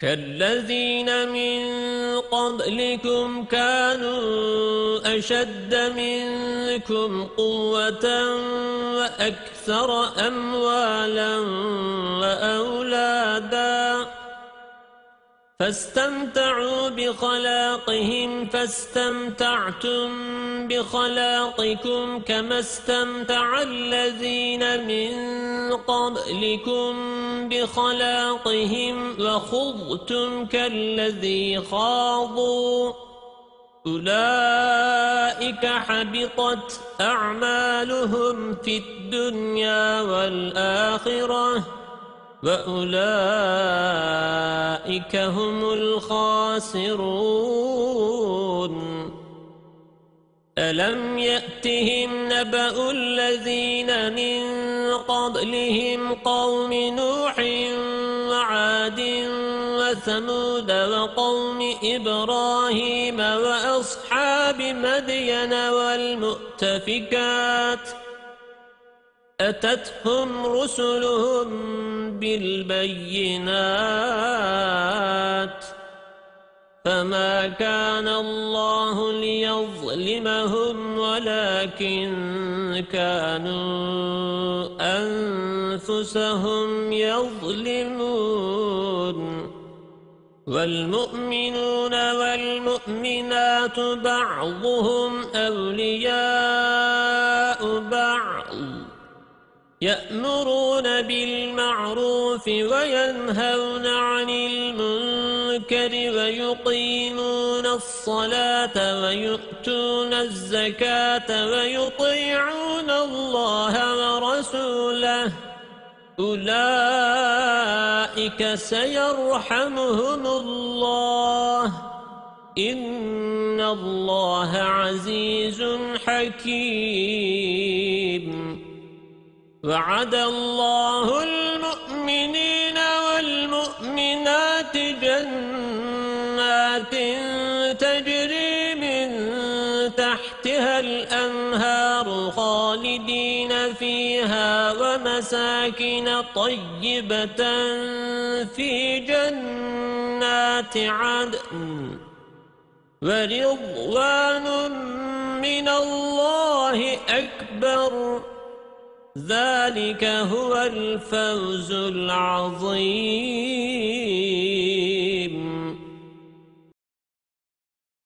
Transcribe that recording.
كالذين من قبلكم كانوا أشد منكم قوة وأكثر أموالا وأولادا فاستمتعوا بخلاقهم فاستمتعتم بخلاقكم كما استمتع الذين من قبلكم بخلاقهم وخضتم كالذي خاضوا. أولئك حبطت أعمالهم في الدنيا والآخرة. وأولئك هم الخاسرون. ألم يأتهم نبأ الذين من قبلهم قوم نوح وعاد وثمود وقوم إبراهيم وأصحاب مدين والمؤتفكات أتتهم رسلهم بالبينات فما كان الله ليظلمهم ولكن كانوا أنفسهم يظلمون والمؤمنون والمؤمنات بعضهم أولياء بعض يأمرون بالمعروف وينهون عن المنكر ويقيمون الصلاة ويؤتون الزكاة ويطيعون الله ورسوله. أولئك سيرحمهم الله. إن الله عزيز حكيم. وعد الله المؤمنين والمؤمنات جنات تجري من تحتها الأنهار خالدين فيها ومساكن طيبة في جنات عدن ورضوان من الله أكبر. ذلك هو الفوز العظيم.